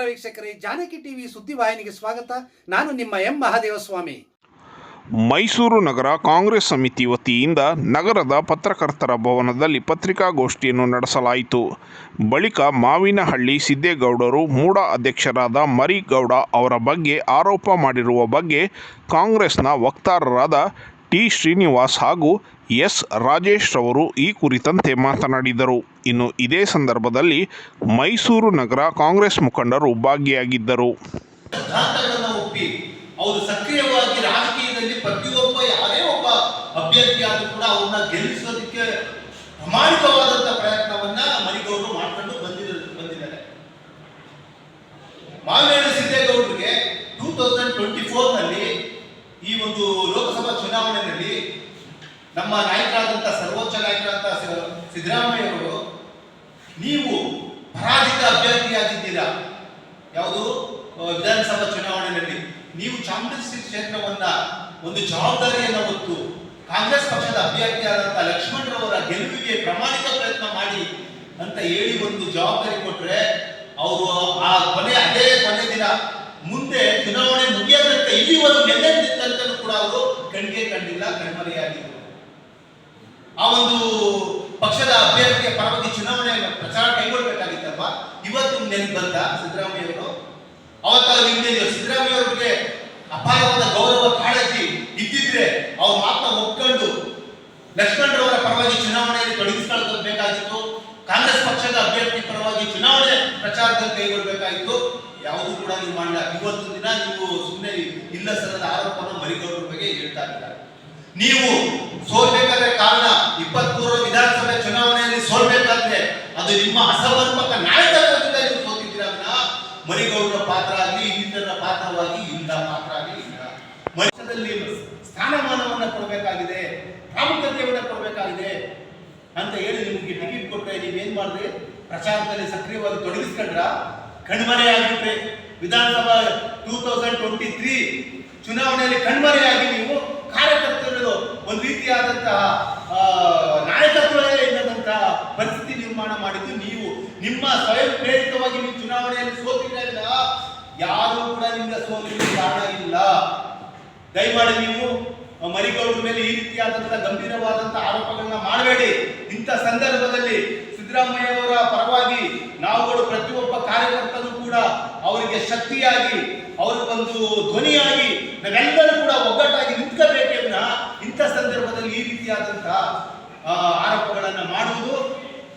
ನಮಸ್ಕಾರ ವೀಕ್ಷಕರೇ, ಜಾನಕಿ ಟಿವಿ ಸುದ್ದಿವಾಹಿನಿಗೆ ಸ್ವಾಗತ. ನಾನು ನಿಮ್ಮ ಎಂ ಮಹಾದೇವಸ್ವಾಮಿ. ಮೈಸೂರು ನಗರ ಕಾಂಗ್ರೆಸ್ ಸಮಿತಿ ವತಿಯಿಂದ ನಗರದ ಪತ್ರಕರ್ತರ ಭವನದಲ್ಲಿ ಪತ್ರಿಕಾಗೋಷ್ಠಿಯನ್ನು ನಡೆಸಲಾಯಿತು. ಬಳಿಕ ಮಾವಿನಹಳ್ಳಿ ಸಿದ್ದೇಗೌಡರು ಮೂಡ ಅಧ್ಯಕ್ಷರಾದ ಮರಿಗೌಡ ಅವರ ಬಗ್ಗೆ ಆರೋಪ ಮಾಡಿರುವ ಬಗ್ಗೆ ಕಾಂಗ್ರೆಸ್ನ ವಕ್ತಾರರಾದ ಟಿ ಶ್ರೀನಿವಾಸ್ ಹಾಗೂ ಎಸ್ ರಾಜೇಶ್ ರವರು ಈ ಕುರಿತಂತೆ ಮಾತನಾಡಿದರು. ಇನ್ನು ಇದೇ ಸಂದರ್ಭದಲ್ಲಿ ಮೈಸೂರು ನಗರ ಕಾಂಗ್ರೆಸ್ ಮುಖಂಡರು ಭಾಗಿಯಾಗಿದ್ದರು. ಅವರು ಸಕ್ರಿಯವಾಗಿ ರಾಜಕೀಯದಲ್ಲಿ ಪ್ರತಿಯೊಬ್ಬ, ಯಾರೇ ಒಬ್ಬ ಅಭ್ಯರ್ಥಿ ಆದರೂ ಕೂಡ ಅವ್ರನ್ನ ಗೆಲ್ಲಿಸೋದಕ್ಕೆ ಪ್ರಾಮಾಣಿಕವಾದಂತ ಪ್ರಯತ್ನವನ್ನ ಮರಿಗೌಡರು ಮಾಡ್ಕೊಂಡು ಬಂದಿರ ಬಂದಿದ್ದಾರೆ ಮಾವಿನಹಳ್ಳಿ ಸಿದ್ದೇಗೌಡರಿಗೆ ಟೂ ತೌಸಂಡ್ ಟ್ವೆಂಟಿ ಫೋರ್ನಲ್ಲಿ ಈ ಒಂದು ಲೋಕಸಭಾ ಚುನಾವಣೆಯಲ್ಲಿ ನಮ್ಮ ನಾಯಕರಾದಂತ ಸರ್ವೋಚ್ಚ ನಾಯಕರಾದಂತ ಸ- ಸಿದ್ದರಾಮಯ್ಯ ಅವರು ನೀವು ಪರಾಜಿತ ಅಭ್ಯರ್ಥಿಯಾಗಿದ್ದೀರಾ? ಯಾವುದು? ವಿಧಾನಸಭಾ ಚುನಾವಣೆಯಲ್ಲಿ ನೀವು ಚಾಮರಾಜ ಕ್ಷೇತ್ರವನ್ನ ಒಂದು ಜವಾಬ್ದಾರಿಯನ್ನ ಹೊತ್ತು ಕಾಂಗ್ರೆಸ್ ಪಕ್ಷದ ಅಭ್ಯರ್ಥಿಯಾದಂತ ಲಕ್ಷ್ಮಣರವರ ಗೆಲುವಿಗೆ ಪ್ರಮಾಣಿಕ ಪ್ರಯತ್ನ ಮಾಡಿ ಅಂತ ಹೇಳಿ ಒಂದು ಜವಾಬ್ದಾರಿ ಕೊಟ್ರೆ, ಅವರು ಆ ಕೊನೆ ಅದೇ ಕೊನೆ ದಿನ ಮುಂದೆ ಚುನಾವಣೆ ಮುಗಿಯದಂತ ಇಲ್ಲಿವರೆಗೂ ನೆನ್ನೆ ಕೂಡ ಅವರು ಕಣ್ಗೆ ಕಂಡಿಲ್ಲ ಕಣ್ಮರೆಯಾಗಿದ್ದರು ಆ ಒಂದು ಪಕ್ಷದ ಅಭ್ಯರ್ಥಿಯ ಪರವಾಗಿ ಚುನಾವಣೆ ಪ್ರಚಾರ ಕೈಗೊಳ್ಳಬೇಕಾಗಿತ್ತಲ್ವಾ? ಇವತ್ತು ನೆನಪು ಬಂದ ಸಿದ್ದರಾಮಯ್ಯ ಅವರು? ಅವತ್ತ ನಿನ್ನೆ ಸಿದ್ದರಾಮಯ್ಯ ಅವರಿಗೆ ಅಪಾಯವಾದ ಗೌರವ, ಕಾಳಜಿ ಇದ್ದಿದ್ರೆ ಅವ್ರ ಮಾತ್ರ ಒಪ್ಕೊಂಡು ಲಕ್ಷ್ಮಣರವರ ಪರವಾಗಿ ಚುನಾವಣೆಯಲ್ಲಿ ತೊಡಗಿಸಿಕೊಳ್ಳಬೇಕಾಗಿತ್ತು ಕಾಂಗ್ರೆಸ್ ಪಕ್ಷದ ಅಭ್ಯರ್ಥಿ ಪರವಾಗಿ ಚುನಾವಣೆ ಪ್ರಚಾರದಲ್ಲಿ ಕೈಗೊಳ್ಳಬೇಕಾಯಿತು ಯಾವುದು ಕೂಡ ನೀವು ಮಾಡಲ್ಲ. ಇವತ್ತು ದಿನ ನೀವು ಸುಮ್ಮನೆ ಇಲ್ಲ ಸರದ ಆರೋಪವನ್ನು ಮರಿಗೌಡರ ಬಗ್ಗೆ ಹೇಳ್ತಾ ಇದ್ದಾರೆ. ನೀವು ಸೋಲ್ಬೇಕಾದ್ರೆ ಕಾರಣ ಇಪ್ಪತ್ಮೂರು ವಿಧಾನಸಭೆ ಚುನಾವಣೆಯಲ್ಲಿ ಸೋಲ್ಬೇಕಾದ್ರೆ ಅದು ನಿಮ್ಮ ಅಸಮರ್ಪಕ ನಾಯಕತ್ವದಿಂದ ನೀವು ಸೋತಿದ್ದೀರ ಮರಿಗೌಡರ ಪಾತ್ರ ಆಗಲಿ ಇನ್ನಿತರ ಪಾತ್ರವಾಗಿ ಇಲ್ಲ, ಪಾತ್ರ ಆಗಲಿ ಇಲ್ಲ. ಮನುಷ್ಯದಲ್ಲಿ ಸ್ಥಾನಮಾನವನ್ನು ಕೊಡಬೇಕಾಗಿದೆ. ಅಂತ ಹೇಳಿ ನಿಮ್ಗೆ ಟಿಕೆಟ್ ಕೊಟ್ರೆ ನೀವೇನು ಮಾಡ್ರಿ? ಪ್ರಚಾರದಲ್ಲಿ ಸಕ್ರಿಯವಾಗಿ ತೊಡಗಿಸ್ಕೊಂಡ್ರ? ಕಣ್ಮರೆಯಾಗ್ಬಿಟ್ರಿ ವಿಧಾನಸಭಾ ಟೂ ತೌಸಂಡ್ ಟ್ವೆಂಟಿ ತ್ರೀ ಚುನಾವಣೆಯಲ್ಲಿ ಕಣ್ಮರೆಯಾಗಿ ನೀವು ಕಾರ್ಯಕರ್ತರು ಒಂದು ರೀತಿಯಾದಂತಹ ಆ, ನಾಯಕತ್ವವೇ ಇಲ್ಲದಂತಹ ಪರಿಸ್ಥಿತಿ ನಿರ್ಮಾಣ ಮಾಡಿದ್ದು ನೀವು. ನಿಮ್ಮ ಸ್ವಯಂ ಪ್ರೇರಿತವಾಗಿ ನೀವು ಚುನಾವಣೆಯಲ್ಲಿ ಸೋತಿರಲಿಲ್ಲ ಯಾರು ಕೂಡ ನಿಮ್ಗೆ ಸೋಲಿಗೆ ಕಾರಣ ಇಲ್ಲ. ದಯಮಾಡಿ ನೀವು ಮರಿಗೌಡರ ಮೇಲೆ ಈ ರೀತಿಯಾದಂತಹ ಗಂಭೀರವಾದಂತಹ ಆರೋಪಗಳನ್ನ ಮಾಡಬೇಡಿ ಇಂಥ ಸಂದರ್ಭದಲ್ಲಿ ಸಿದ್ದರಾಮಯ್ಯ ಅವರ ಪರವಾಗಿ ನಾವುಗಳು ಪ್ರತಿಯೊಬ್ಬ ಕಾರ್ಯಕರ್ತರು ಕೂಡ ಅವರಿಗೆ ಶಕ್ತಿಯಾಗಿ ಅವ್ರಿಗೊಂದು ಧ್ವನಿಯಾಗಿ, ನಾವೆಲ್ಲರೂ ಕೂಡ ಒಗ್ಗಟ್ಟಾಗಿ ನಿಂತ್ಕೋಬೇಕೇ ಇಂಥ ಸಂದರ್ಭದಲ್ಲಿ ಈ ರೀತಿಯಾದಂತಹ ಆರೋಪಗಳನ್ನು ಮಾಡುವುದು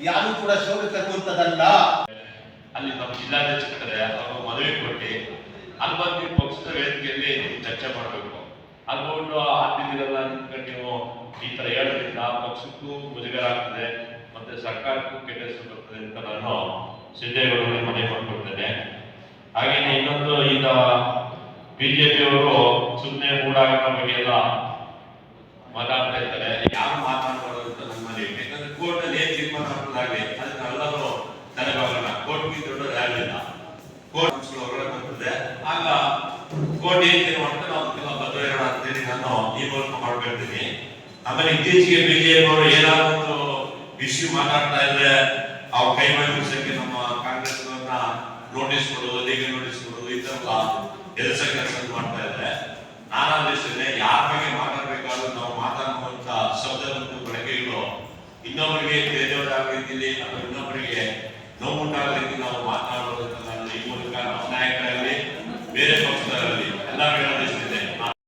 ಯಾರು ಕೂಡ ಶೋಭೆ ತರುವಂತದಲ್ಲ ಅಲ್ಲಿ ನಮ್ಮ ಜಿಲ್ಲಾಧ್ಯಕ್ಷರೇ ಅವರು ಮನವಿ ಕೊಟ್ಟು ಅಲ್ಲಿ ಬಂದು ಪಕ್ಷದ ವೇದಿಕೆಯಲ್ಲಿ ಚರ್ಚೆ ಮಾಡಬೇಕು. ಹೋಗ್ಬಿಟ್ಟು ಆದ್ಯತೆಲ್ಲ ನಿಂತ್ಕೊಂಡು ನೀವು ಈ ತರ ಹೇಳೋದ್ರಿಂದ ಪಕ್ಷಕ್ಕೂ ಮುಜುಗರ ಆಗ್ತದೆ ಮತ್ತೆ ಸರ್ಕಾರಕ್ಕೂ ಕೆಟ್ಟ ಹೆಸರು ಬರ್ತದೆ ಅಂತ ನಾನು ಸಿದ್ದೇಗೌಡರಿಗೆ ಮನವಿ ಮಾಡಿಕೊಡ್ತೇನೆ ಹಾಗೇನೆ ಇನ್ನೊಂದು, ಈಗ ಬಿಜೆಪಿಯವರು ಸುಮ್ಮನೆ ಮೂಡಾಗನ ಬಗ್ಗೆ ಎಲ್ಲ ಮಾತಾಡ್ತಾ ಇರ್ತಾರೆ. ಯಾರು ಮಾತಾಡ್ಬೋದು ಅಂತ ನಮ್ಮಲ್ಲಿ ಯಾಕಂದ್ರೆ ಕೋರ್ಟ್ ಅಲ್ಲಿ ಏನ್ ತೀರ್ಮಾನ ಮಾಡೋದಾಗ್ಲಿ ಅದನ್ನ ಎಲ್ಲರೂ ತಲೆಬಾಗೋಣ. ಕೋರ್ಟ್ಗೆ ದೊಡ್ಡ ಯಾರಿಲ್ಲ ಕೋರ್ಟ್ ಹೊರಗಡೆ ಬರ್ತದೆ. ಆಗ ಕೋರ್ಟ್ ಏನ್ ತೀರ್ಮಾನ ನಾವು ನಾನು ಈ ಮೂಲಕ ಮಾಡ್ಕೊಳ್ತೀನಿ ಆಮೇಲೆ ಇತ್ತೀಚೆಗೆ ಬಿಜೆಪಿ ಏನಾದ್ರು ಒಂದು ಇಶ್ಯೂ ಮಾತಾಡ್ತಾ ಇದ್ರೆ ಅವ್ರ ಕೈ ಮಾಡಿಸಕ್ಕೆ ನಮ್ಮ ಕಾಂಗ್ರೆಸ್ ನೋಟಿಸ್ ಕೊಡೋದು ಲೀಗಲ್ ನೋಟಿಸ್ ಕೊಡೋದು, ಈ ತರ ಕೆಲಸ ಕೆಲಸ ಮಾಡ್ತಾ ಇದ್ರೆ ನಾನು ಆದೇಶಿಸಿದೆ ಯಾರ ಬಗ್ಗೆ ಮಾತಾಡ್ಬೇಕಾದ್ರೂ ನಾವು ಮಾತಾಡುವಂತ ಶಬ್ದ ಮತ್ತು ಬಳಕೆಗಳು ಇನ್ನೊಬ್ಬರಿಗೆ ತಿಳಿದವರಾಗ ರೀತಿಯಲ್ಲಿ ಅಥವಾ ಇನ್ನೊಬ್ಬರಿಗೆ ನೋವುಂಟಾಗ ರೀತಿ ನಾವು ಮಾತನಾಡೋದನ್ನ ಈ ಮೂಲಕ ನಮ್ಮ ನಾಯಕರಲ್ಲಿ ಬೇರೆ ಪಕ್ಷದವರಲ್ಲಿ ಎಲ್ಲ